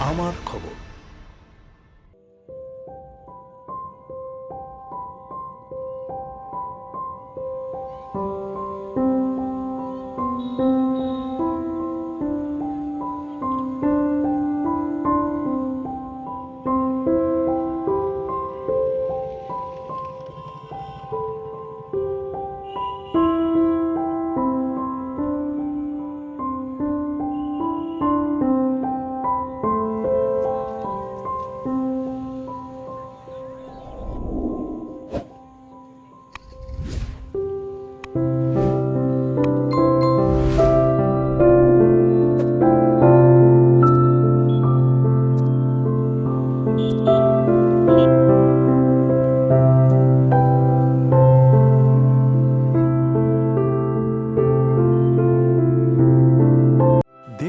আমার খবর।